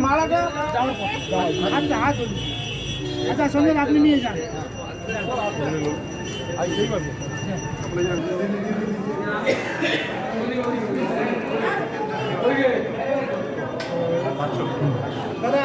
মালাটা আচ্ছা আচ্ছা সঙ্গে আপনি নিয়ে যান দাদা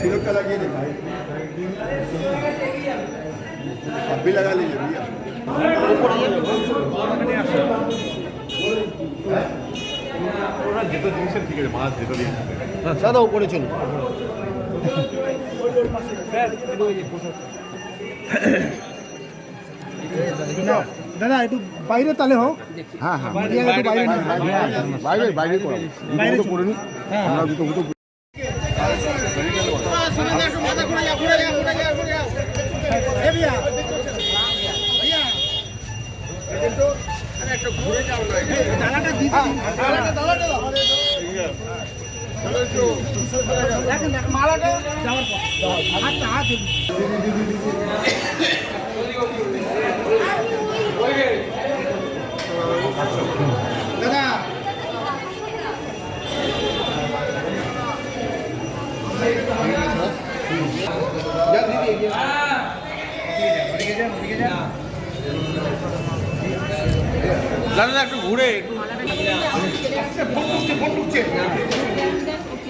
किलो का लगे दे भाई आप भी लगा लीजिए भैया ওরা যেটা জিনিসের ঠিক আছে মাছ যেটা দিয়ে দাদা উপরে চলুন দাদা একটু বাইরে তাহলে হোক হ্যাঁ হ্যাঁ মিডিয়া একটু বাইরে নিয়ে বাইরে বাইরে করো বাইরে করে নিন দাদা দাদা একটু ঘুরে।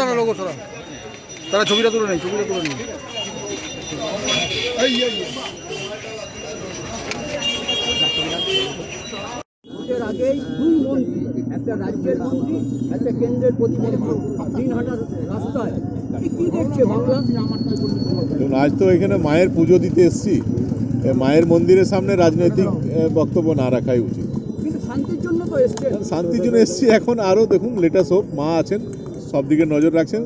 দাদা লোক সরা তারা ছবিটা তুলে নেই ছবিটা তুলে নেই। এই এই ভোটের আগেই দুই মন্ত্রী একটা রাজ্যের মন্ত্রী একটা কেন্দ্রের প্রতিমন্ত্রী তিন হাজার রাস্তায়। কি কি দেখছে বাংলা? আজ তো এখানে মায়ের পুজো দিতে এসছি। মায়ের মন্দিরের সামনে রাজনৈতিক বক্তব্য না রাখাই উচিত। শান্তির জন্য এসছে। এখন আরও দেখুন লেটাস হোক মা আছেন সব দিকে নজর রাখছেন।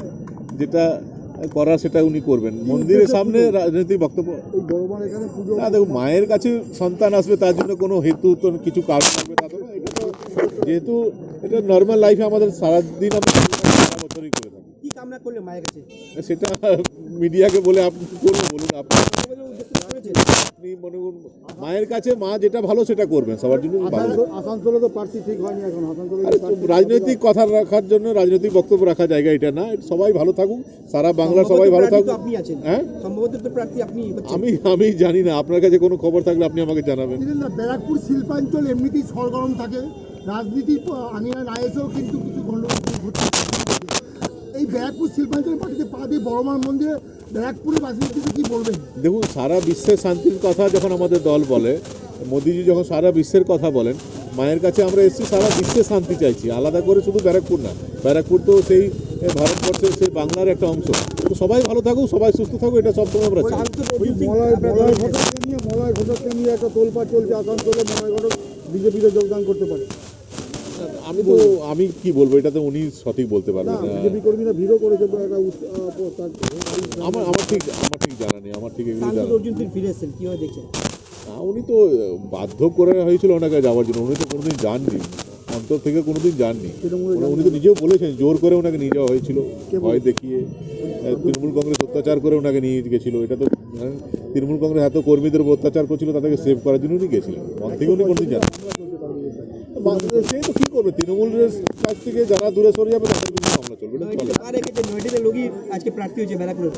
যেটা করার সেটা উনি করবেন। মন্দিরের সামনে রাজনৈতিক বক্তব্য। না দেখুন মায়ের কাছে সন্তান আসবে তার জন্য কোনো হেতু তো কিছু কাজ থাকবে তা তো। না। এটা তো যেহেতু এটা নর্মাল লাইফে আমাদের সারাদিন আমরা বছরই করে থাকি। কি কামনা করলে মায়ের কাছে? সেটা মিডিয়াকে বলে আপনি কি করব বলুন আপনি আপনি মনে করুন মায়ের কাছে মা যেটা ভালো সেটা করবেন সবার জন্য আসানসোলে তো প্রার্থী ঠিক হয়নি এখন। আসানসোলে রাজনৈতিক কথা রাখার জন্য রাজনৈতিক বক্তব্য রাখা জায়গা এটা না সবাই ভালো থাকুক সারা বাংলার সবাই ভালো থাকুক। আপনি আছেন। হ্যাঁ? সম্ভবত তো প্রার্থী আপনি আমি আমি জানি না আপনার কাছে কোনো খবর থাকলে আপনি আমাকে জানাবেন। না ব্যারাকপুর শিল্পাঞ্চল এমনিতেই সরগরম থাকে। রাজনীতি আনিয়া না এসেও কিন্তু কিছু গণ্ডগোল এই ব্যারাকপুর শিল্পাঞ্চল পার্টিতে পা দিয়ে বড়মার মন্দিরে দেখুন সারা বিশ্বের শান্তির কথা যখন আমাদের দল বলে মোদিজি যখন সারা বিশ্বের কথা বলেন মায়ের কাছে আমরা এসেছি সারা বিশ্বে শান্তি চাইছি। আলাদা করে শুধু ব্যারাকপুর না ব্যারাকপুর তো সেই ভারতবর্ষের সেই বাংলার একটা অংশ। তো সবাই ভালো থাকুক সবাই সুস্থ থাকুক এটা সবসময় আমরা চাই। মলয় মলয় নিয়ে ঘটককে একটা তোলপাড় চলছে আসানসোলে মলয় ঘটক বিজেপিতে যোগদান করতে পারে। আমি তো আমি কি বলব এটা তো উনি সঠিক বলতে না পারবেন না বিজেপি কর্মীরা ভিড়ও করেছে আমার আমার ঠিক আমার ঠিক জানা নেই আমার ঠিক এগুলো জানা নেই। অর্জুন সিং ফিরে এসেছেন কীভাবে দেখছেন? না, উনি তো বাধ্য করে হয়েছিল ওনাকে যাওয়ার জন্য উনি তো কোনোদিন যাননি অন্তর থেকে কোনোদিন যাননি। উনি- উনি তো নিজেও বলেছেন জোর করে ওনাকে নিয়ে যাওয়া হয়েছিল ভয় দেখিয়ে তৃণমূল কংগ্রেস অত্যাচার করে ওনাকে নিয়ে গেছিল এটা তো তৃণমূল কংগ্রেস এত কর্মীদের উপর অত্যাচার করছিল তাদেরকে সেভ করার জন্য উনি গেছিলেন মন থেকে উনি কোনোদিন জানেন সে তো কী করবে? তৃণমূলের কাছ থেকে যারা দূরে সরে যাবে তাদের বিরুদ্ধে মামলা চলবে এক্ষেত্রে আজকে প্রার্থী হয়েছে ব্যারাকপুরের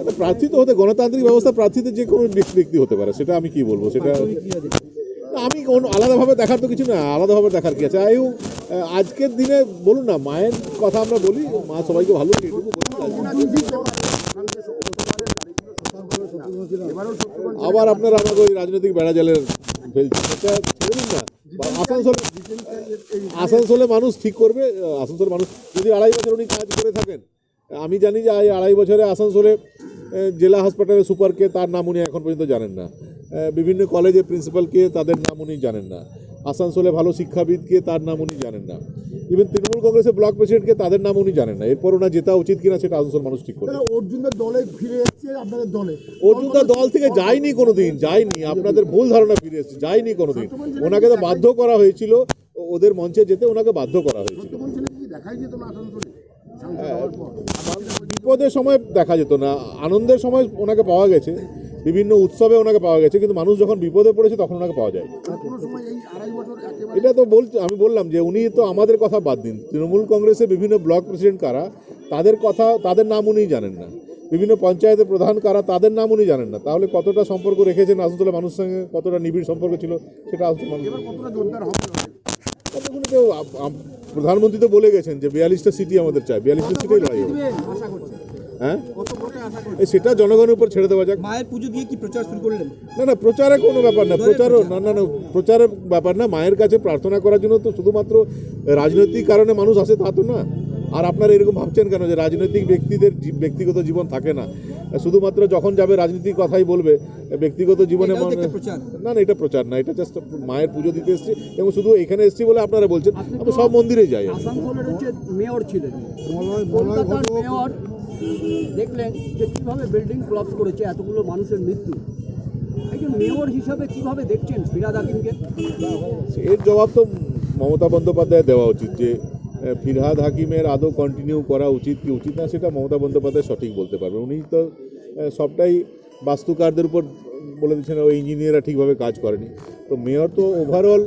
একটা প্রার্থী তো হতে গণতান্ত্রিক ব্যবস্থা প্রার্থীতে যে কোনো ব্যক্তি হতে পারে সেটা আমি কি বলব? সেটা না, আমি আলাদাভাবে দেখার তো কিছু না আলাদাভাবে দেখার কি আছে? আয়ু আজকের দিনে বলুন না মায়ের কথা আমরা বলি মা সবাইকে ভালো এটুকু আবার আপনার আমাকে ওই রাজনৈতিক বেড়া জালের আসানসোলে মানুষ ঠিক করবে, আসানসোলে মানুষ যদি আড়াই বছর উনি কাজ করে থাকেন, আমি জানি যে এই আড়াই বছরে আসানসোলে জেলা হাসপাতালের সুপারকে তার নাম উনি এখন পর্যন্ত জানেন না। বিভিন্ন কলেজের প্রিন্সিপালকে তাদের নাম উনি জানেন না। আসানসোলে ভালো শিক্ষাবিদকে তার নাম উনি জানেন না। ইভেন তৃণমূল কংগ্রেসের ব্লক প্রেসিডেন্টকে তাদের নাম উনি জানেন না। এরপর ওনার জেতা উচিত কিনা সেটা আসানসোল মানুষ ঠিক তারা অর্জুনদের দলে ফিরে এসছে আপনাদের দলে। অর্জুনদা দল থেকে যায়নি কোনোদিন যায়নি। আপনাদের ভুল ধারণা ফিরে এসেছে যায়নি কোনোদিন। ওনাকে তো বাধ্য করা হয়েছিল ওদের মঞ্চে যেতে ওনাকে বাধ্য করা হয়েছিল। পর। বিপদের সময় দেখা যেত না আনন্দের সময় ওনাকে পাওয়া গেছে। বিভিন্ন উৎসবে ওনাকে পাওয়া গেছে কিন্তু মানুষ যখন বিপদে পড়েছে তখন ওনাকে পাওয়া যায় এটা তো বলছি আমি বললাম যে উনি তো আমাদের কথা বাদ দিন। তৃণমূল কংগ্রেসের বিভিন্ন ব্লক প্রেসিডেন্ট কারা তাদের কথা তাদের নাম উনি জানেন না। বিভিন্ন পঞ্চায়েতের প্রধান কারা তাদের নাম উনি জানেন না। তাহলে কতটা সম্পর্ক রেখেছেন আসানসোলের মানুষের সঙ্গে? কতটা নিবিড় সম্পর্ক ছিল সেটা প্রধানমন্ত্রী তো বলে গেছেন যে বিয়াল্লিশটা সিটি আমাদের চাই বিয়াল্লিশটা সিটেই লড়াই হবে। হ্যাঁ? সেটা জনগণের উপর ছেড়ে দেওয়া যাক। মায়ের পুজো দিয়ে কি প্রচার শুরু করলেন? না না প্রচারে কোনো ব্যাপার না প্রচারও না না না প্রচারের ব্যাপার না মায়ের কাছে প্রার্থনা করার জন্য তো শুধুমাত্র রাজনৈতিক কারণে মানুষ আসে তা তো না। আর আপনারা এরকম ভাবছেন কেন যে রাজনৈতিক ব্যক্তিদের ব্যক্তিগত জীবন থাকে না? শুধুমাত্র যখন যাবে রাজনীতির কথাই বলবে ব্যক্তিগত জীবনে মানে। না না এটা প্রচার না এটা জাস্ট মায়ের পুজো দিতে এসেছি এবং শুধু এখানে এসেছি বলে আপনারা বলছেন আমি সব মন্দিরে যাই আসানসোলের মেয়র ছিলেন। দেখলেন যে কীভাবে বিল্ডিং ক্লাবস করেছে এতগুলো মানুষের মৃত্যু। একজন মেয়র হিসাবে কীভাবে দেখছেন ফিরাদ হাকিমকে? এর জবাব তো মমতা বন্দ্যোপাধ্যায় দেওয়া উচিত যে ফিরহাদ হাকিমের আদৌ কন্টিনিউ করা উচিত কি উচিত না সেটা মমতা বন্দ্যোপাধ্যায় সঠিক বলতে পারবে। উনি তো সবটাই বাস্তুকারদের উপর বলে দিচ্ছেন, ওই ইঞ্জিনিয়াররা ঠিকভাবে কাজ করেনি। তো মেয়র তো ওভারঅল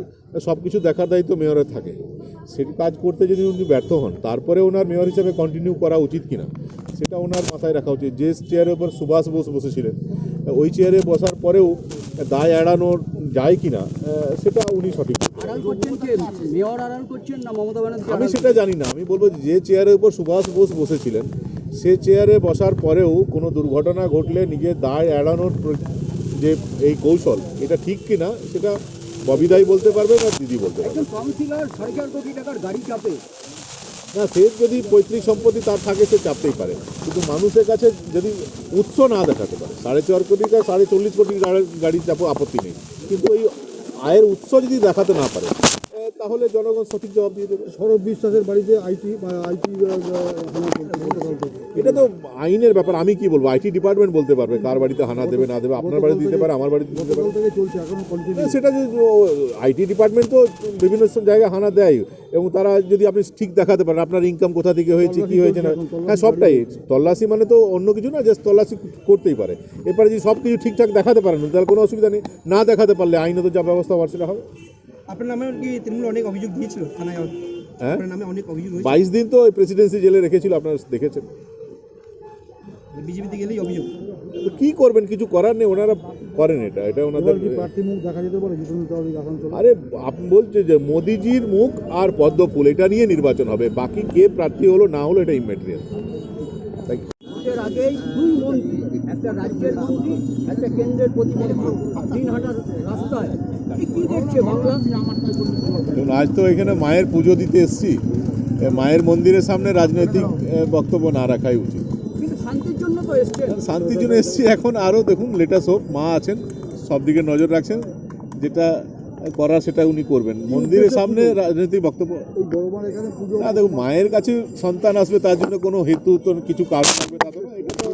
সব কিছু দেখার দায়িত্ব মেয়রের থাকে। সেটি কাজ করতে যদি উনি ব্যর্থ হন, তারপরে ওনার মেয়র হিসেবে কন্টিনিউ করা উচিত কিনা? সেটা ওনার মাথায় রাখা উচিত। যে চেয়ারের উপর সুভাষ বোস বসেছিলেন ওই চেয়ারে বসার পরেও দায় এড়ানোর যায় কি না সেটা উনি সঠিক আমি সেটা জানি না। আমি বলব যে চেয়ারের উপর সুভাষ বোস বসেছিলেন সে চেয়ারে বসার পরেও কোনো দুর্ঘটনা ঘটলে নিজের দায় এড়ানোর যে এই কৌশল এটা ঠিক কি না সেটা ববিদাই বলতে পারবে না দিদি বলতে পারবে। কোটি টাকার গাড়ি চাপে। না, সে যদি পৈতৃক সম্পত্তি তার থাকে, সে চাপতেই পারে। কিন্তু মানুষের কাছে যদি উৎস না দেখাতে পারে, সাড়ে চার কোটি বা সাড়ে চল্লিশ কোটি গাড়ি- চাপ আপত্তি নেই। কিন্তু এই আয়ের উৎস যদি দেখাতে না পারে তাহলে জনগণ সঠিক জবাব দিয়ে দেবে। সৌরভ বিশ্বাসের বাড়িতে আইটি আইটি এটা তো আইনের ব্যাপার আমি কি বলব? আইটি ডিপার্টমেন্ট বলতে পারবে কার বাড়িতে হানা দেবে না দেবে আপনার বাড়িতে দিতে পারে আমার বাড়িতে দিতে পারে। চলছে এখন হ্যাঁ, সেটা আইটি ডিপার্টমেন্ট তো বিভিন্ন জায়গায় হানা দেয় এবং তারা যদি আপনি ঠিক দেখাতে পারেন আপনার ইনকাম কোথা থেকে হয়েছে কি হয়েছে না হ্যাঁ সবটাই। তল্লাশি মানে তো অন্য কিছু না জাস্ট তল্লাশি করতেই পারে। এরপরে যদি সব কিছু ঠিকঠাক দেখাতে পারেন তাহলে কোনো অসুবিধা নেই। না দেখাতে পারলে আইনত যা ব্যবস্থা হওয়ার সেটা হবে। আপনার নামে কি তৃণমূল অনেক অভিযোগ দিয়েছিল থানায়? হ্যাঁ? আপনার নামে অনেক অভিযোগ বাইশ দিন তো প্রেসিডেন্সি জেলে রেখেছিল আপনারা দেখেছেন। বিজেপিতে গেলেই অভিযোগ। কি করবেন? কিছু করার নেই ওনারা করেন এটা এটা ওনাদের আরে আপনি বলছে যে মোদিজির মুখ আর পদ্ম ফুল এটা নিয়ে নির্বাচন হবে। বাকি কে প্রার্থী হলো না হলো এটা ইমেটেরিয়াল তাই আগেই দুই মন্ত্রী একটা রাজ্যের মন্ত্রী একটা কেন্দ্রের প্রতিমন্ত্রী তিন হাজার রাস্তায়। কি কি দেখছে বাংলা? দেখুন, আজ তো এখানে মায়ের পুজো দিতে এসেছি। মায়ের মন্দিরের সামনে রাজনৈতিক বক্তব্য না রাখাই উচিত। শান্তির জন্য এসছি। এখন আরও দেখুন লেটাস হোক মা আছেন সব দিকে নজর রাখছেন। যেটা করার সেটা উনি করবেন। মন্দিরের সামনে রাজনৈতিক বক্তব্য না দেখুন মায়ের কাছে সন্তান আসবে তার জন্য কোনো হেতু তো কিছু কারণ থাকবে তো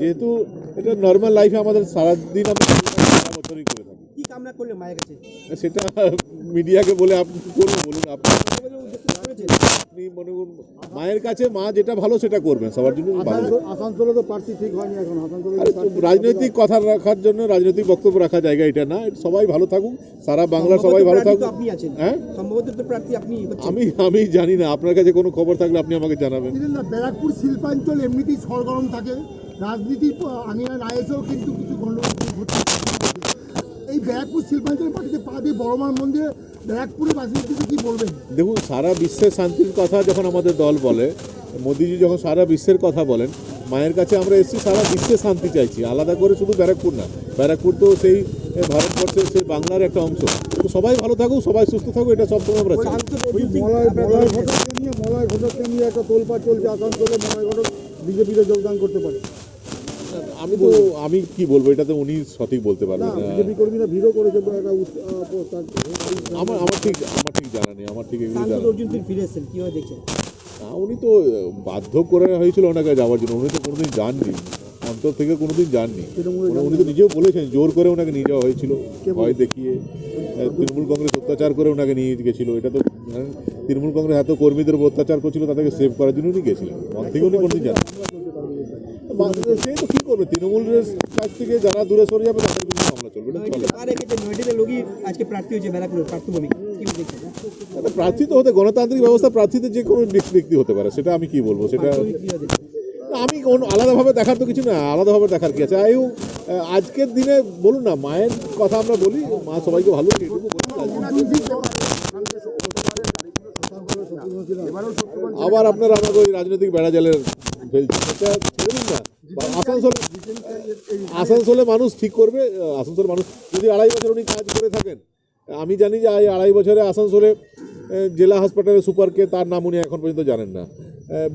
যেহেতু এটা নর্মাল লাইফে আমাদের সারাদিন আমরা সারা বছরই করে থাকি। কি কামনা করলে মায়ের কাছে? সেটা মিডিয়াকে বলে আপনি করব বলুন আপনি আপনি মনে করুন মায়ের কাছে মা যেটা ভালো সেটা করবেন সবার জন্য ভালো। আসানসোলে তো প্রার্থী ঠিক হয়নি এখন আসানসোলে রাজনৈতিক কথা রাখার জন্য রাজনৈতিক বক্তব্য রাখা জায়গা এটা না সবাই ভালো থাকুক সারা বাংলা সবাই ভালো থাকুক। আপনি আছেন। হ্যাঁ? সম্ভবত তো প্রার্থী আপনি আমি আমি জানি না আপনার কাছে কোনো খবর থাকলে আপনি আমাকে জানাবেন। না ব্যারাকপুর শিল্পাঞ্চল এমনিতেই সরগরম থাকে রাজনীতি আনিয়া না এসেও কিন্তু কিছু গণ্ডগোল ঘটছে। এই ব্যারাকপুর শিল্পাঞ্চলের মাটিতে পা দিয়ে বড়মার মন্দিরে ব্যারাকপুরের বাসিন্দাদের কি বলবেন? দেখুন সারা বিশ্বের শান্তির কথা যখন আমাদের দল বলে মোদিজি যখন সারা বিশ্বের কথা বলেন মায়ের কাছে আমরা এসেছি সারা বিশ্বে শান্তি চাইছি। আলাদা করে শুধু ব্যারাকপুর না ব্যারাকপুর তো সেই ভারতবর্ষের সেই বাংলার একটা অংশ। তো সবাই ভালো থাকুক সবাই সুস্থ থাকুক এটা সবসময় আমরা চাই। মলয় ঘটককে নিয়ে মলয় ঘটককে নিয়ে একটা তোলপাড় চলছে আসানসোলে মলয় ঘটক বিজেপিতে যোগদান করতে পারে। আমি তো আমি কি বলব এটা তো উনি সঠিক বলতে না পারবেন না বিজেপি কর্মীরা ভিড়ও করেছে আমার আমার ঠিক আমার ঠিক জানা নেই আমার ঠিক এগুলো জানা অর্জুন ফিরে এসেছেন কীভাবে দেখছেন? না, উনি তো বাধ্য করে হয়েছিল ওনাকে যাওয়ার জন্য উনি তো কোনোদিন যাননি অন্তর থেকে কোনোদিন যাননি। উনি- উনি তো নিজেও বলেছেন জোর করে ওনাকে নিয়ে যাওয়া হয়েছিল ভয় দেখিয়ে তৃণমূল কংগ্রেস অত্যাচার করে ওনাকে নিয়ে গেছিল এটা তো তৃণমূল কংগ্রেস এত কর্মীদের উপর অত্যাচার করছিল তাদেরকে সেভ করার জন্য উনি গেছিলেন মন থেকে উনি কোনোদিন যান কী করবে? তৃণমূলের কাছ থেকে যারা দূরে সরে যাবে তাদের বিরুদ্ধে মামলা চলবে। এটা চলে প্রার্থী তো হতে গণতান্ত্রিক ব্যবস্থা প্রার্থীতে যে কোনো ব্যক্তি হতে পারে সেটা আমি কি বলব? সেটা আমি আলাদাভাবে দেখার তো কিছু না আলাদাভাবে দেখার কি আছে? আয়ু আজকের দিনে বলুন না মায়ের কথা আমরা বলি মা সবাইকে ভালো এটুকু বলি। আবার আপনারা আমাকে ওই রাজনৈতিক বেড়া জালের বা আসানসোলে আসানসোলে মানুষ ঠিক করবে, আসানসোলের আসানসোলে মানুষ যদি আড়াই বছর উনি কাজ করে থাকেন, আমি জানি যে এই আড়াই বছরে আসানসোলে জেলা হাসপাতালের সুপারকে তার নাম উনি এখন পর্যন্ত জানেন না।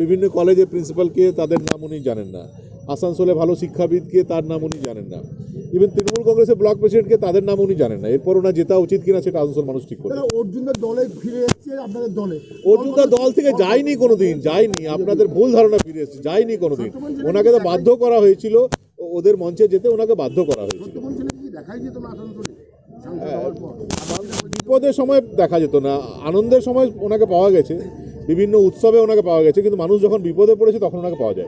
বিভিন্ন কলেজের প্রিন্সিপালকে তাদের নাম উনি জানেন না। আসানসোলে ভালো শিক্ষাবিদকে তার নাম উনি জানেন না। ইভেন তৃণমূল কংগ্রেসের ব্লক প্রেসিডেন্টকে তাদের নাম উনি জানেন না। এরপর ওনার জেতা উচিত কিনা সেটা আসানসোল মানুষ ঠিক করে অর্জুনদার দলে ফিরে এসছে আপনাদের দলে। অর্জুন দা দল থেকে যায়নি কোনোদিন যায়নি। আপনাদের ভুল ধারণা ফিরে এসেছে যায়নি কোনোদিন। ওনাকে তো বাধ্য করা হয়েছিল ওদের মঞ্চে যেতে ওনাকে বাধ্য করা হয়েছিল। দেখাই যেত না আসানসোলে? বিপদের সময় দেখা যেত না আনন্দের সময় ওনাকে পাওয়া গেছে বিভিন্ন উৎসবে ওনাকে পাওয়া গেছে কিন্তু মানুষ যখন বিপদে পড়েছে তখন ওনাকে পাওয়া যায়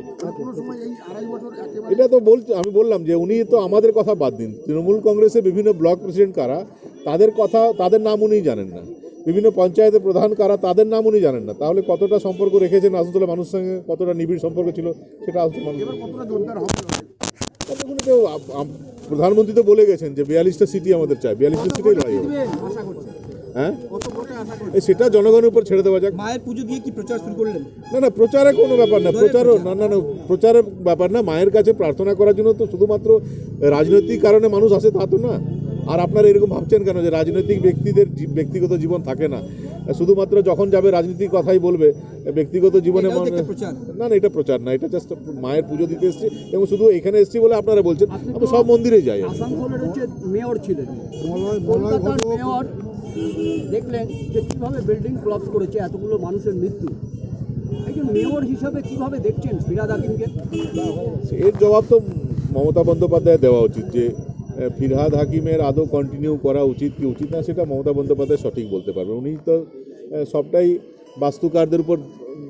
এটা তো বল আমি বললাম যে উনি তো আমাদের কথা বাদ দিন। তৃণমূল কংগ্রেসের বিভিন্ন ব্লক প্রেসিডেন্ট কারা তাদের কথা তাদের নাম উনি জানেন না। বিভিন্ন পঞ্চায়েতের প্রধান কারা তাদের নাম উনি জানেন না। তাহলে কতটা সম্পর্ক রেখেছেন আসানসোলের মানুষের সঙ্গে কতটা নিবিড় সম্পর্ক ছিল সেটা আপ- প্রধানমন্ত্রী তো বলে গেছেন যে বিয়াল্লিশটা সিটি আমাদের চাই বিয়াল্লিশটা সিটেই লড়াই হবে। আশা করছেন হ্যাঁ? কত ভোটে আশা করছেন? এই সেটা জনগণের উপর ছেড়ে দেওয়া যাক। মায়ের পুজো দিয়ে কি প্রচার শুরু করলেন? না না প্রচারে কোনো ব্যাপার না। প্রচারও না না না প্রচারের ব্যাপার না। মায়ের কাছে প্রার্থনা করার জন্য তো শুধুমাত্র রাজনৈতিক কারণে মানুষ আসে তা তো না। আর আপনারা এরকম ভাবছেন কেন যে রাজনৈতিক ব্যক্তিদের ব্যক্তিগত জীবন থাকে না? শুধুমাত্র যখন যাবে রাজনীতির কথাই বলবে ব্যক্তিগত জীবনে মানে-। না না এটা প্রচার না। এটা জাস্ট মায়ের পুজো দিতে এসেছি এবং শুধু এখানে এসেছি বলে আপনারা বলছেন। আমি সব মন্দিরেই যাই। আসানসোলের হচ্ছে মেয়র ছিলেন। দেখলেন যে কীভাবে বিল্ডিং ক্লপস করেছে এতগুলো মানুষের মৃত্যু। একজন মেয়র হিসাবে কীভাবে দেখছেন ফিরাদ হাকিমকে? এর জবাব তো মমতা বন্দ্যোপাধ্যায় দেওয়া উচিত যে ফিরহাদ হাকিমের আদৌ কন্টিনিউ করা উচিত কি উচিত না সেটা মমতা বন্দ্যোপাধ্যায় সঠিক বলতে পারবে। উনি তো সবটাই বাস্তুকারদের উপর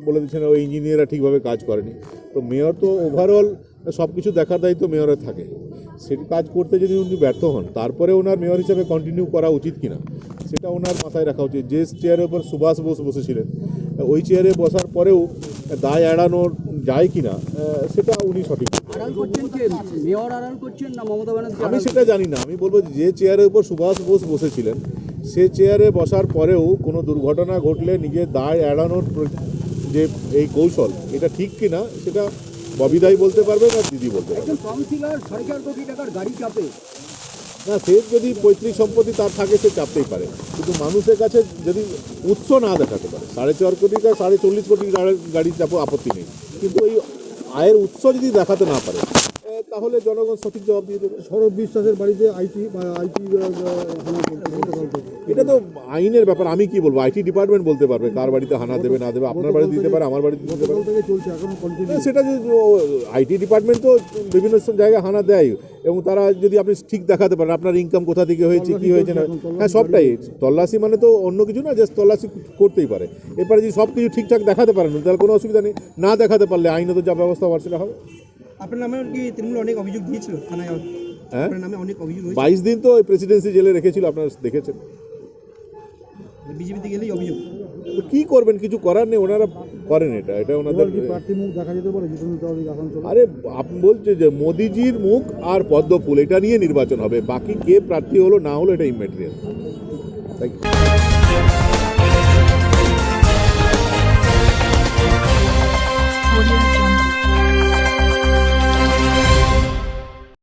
বলে দিচ্ছেন, ওই ইঞ্জিনিয়াররা ঠিকভাবে কাজ করেনি। তো মেয়র তো ওভারঅল সব কিছু দেখার দায়িত্ব মেয়রের থাকে। সেটি কাজ করতে যদি উনি ব্যর্থ হন তারপরে ওনার মেয়র হিসেবে কন্টিনিউ করা উচিত কিনা সেটা ওনার মাথায় রাখা উচিত। যে চেয়ারের উপর সুভাষ বোস বসেছিলেন ওই চেয়ারে বসার পরেও দায় এড়ানোর যায় কিনা সেটা উনি সঠিক আমি সেটা জানি না। আমি বলব যে চেয়ারের উপর সুভাষ বোস বসেছিলেন সে চেয়ারে বসার পরেও কোনো দুর্ঘটনা ঘটলে নিজের দায় এড়ানোর যে এই কৌশল এটা ঠিক কি না সেটা ববিদাই বলতে পারবে না দিদি বলতে পারবে? কোটি টাকার গাড়ি চাপে। না সে যদি পৈতৃক সম্পত্তি তার থাকে সে চাপতেই পারে। কিন্তু মানুষের কাছে যদি উৎস না দেখাতে পারে সাড়ে চার কোটি সাড়ে চল্লিশ কোটি গাড়ি- চাপ আপত্তি নেই। কিন্তু এই আয়ের উৎস যদি দেখাতে না পারে তাহলে জনগণ সঠিক জবাব দিয়ে দেবে। সৌরভ বিশ্বাসের বাড়িতে আইটি বা আইটি এটা তো আইনের ব্যাপার আমি কি বলব? আইটি ডিপার্টমেন্ট বলতে পারবে কার বাড়িতে হানা দেবে না দেবে আপনার বাড়িতে দিতে পারে আমার বাড়িতে দিতে পারে। চলছে এখনও কন্টিনিউ সেটা আইটি ডিপার্টমেন্ট তো বিভিন্ন জায়গায় হানা দেয় এবং তারা যদি আপনি ঠিক দেখাতে পারেন আপনার ইনকাম কোথা থেকে হয়েছে কি হয়েছে না হ্যাঁ সবটাই। তল্লাশি মানে তো অন্য কিছু না জাস্ট তল্লাশি করতেই পারে। এরপরে যদি সব কিছু ঠিকঠাক দেখাতে পারেন তাহলে কোনো অসুবিধা নেই। না দেখাতে পারলে আইনত যা ব্যবস্থা হওয়ার সেটা হবে। আপনার নামে কি তৃণমূল অনেক অভিযোগ দিয়েছিল? থানায় হ্যাঁ? আপনার নামে অনেক অভিযোগ বাইশ দিন তো প্রেসিডেন্সি জেলে রেখেছিল আপনারা দেখেছেন। বিজেপিতে গেলেই অভিযোগ। তো কি করবেন? কিছু করার নেই ওনারা করেন এটা। এটা ওনাদের আরে আপনি বলছে যে মোদিজির মুখ আর পদ্মফুল এটা নিয়ে নির্বাচন হবে। বাকি কে প্রার্থী হলো না হলো এটা ইমেটেরিয়াল থ্যাংক ইউ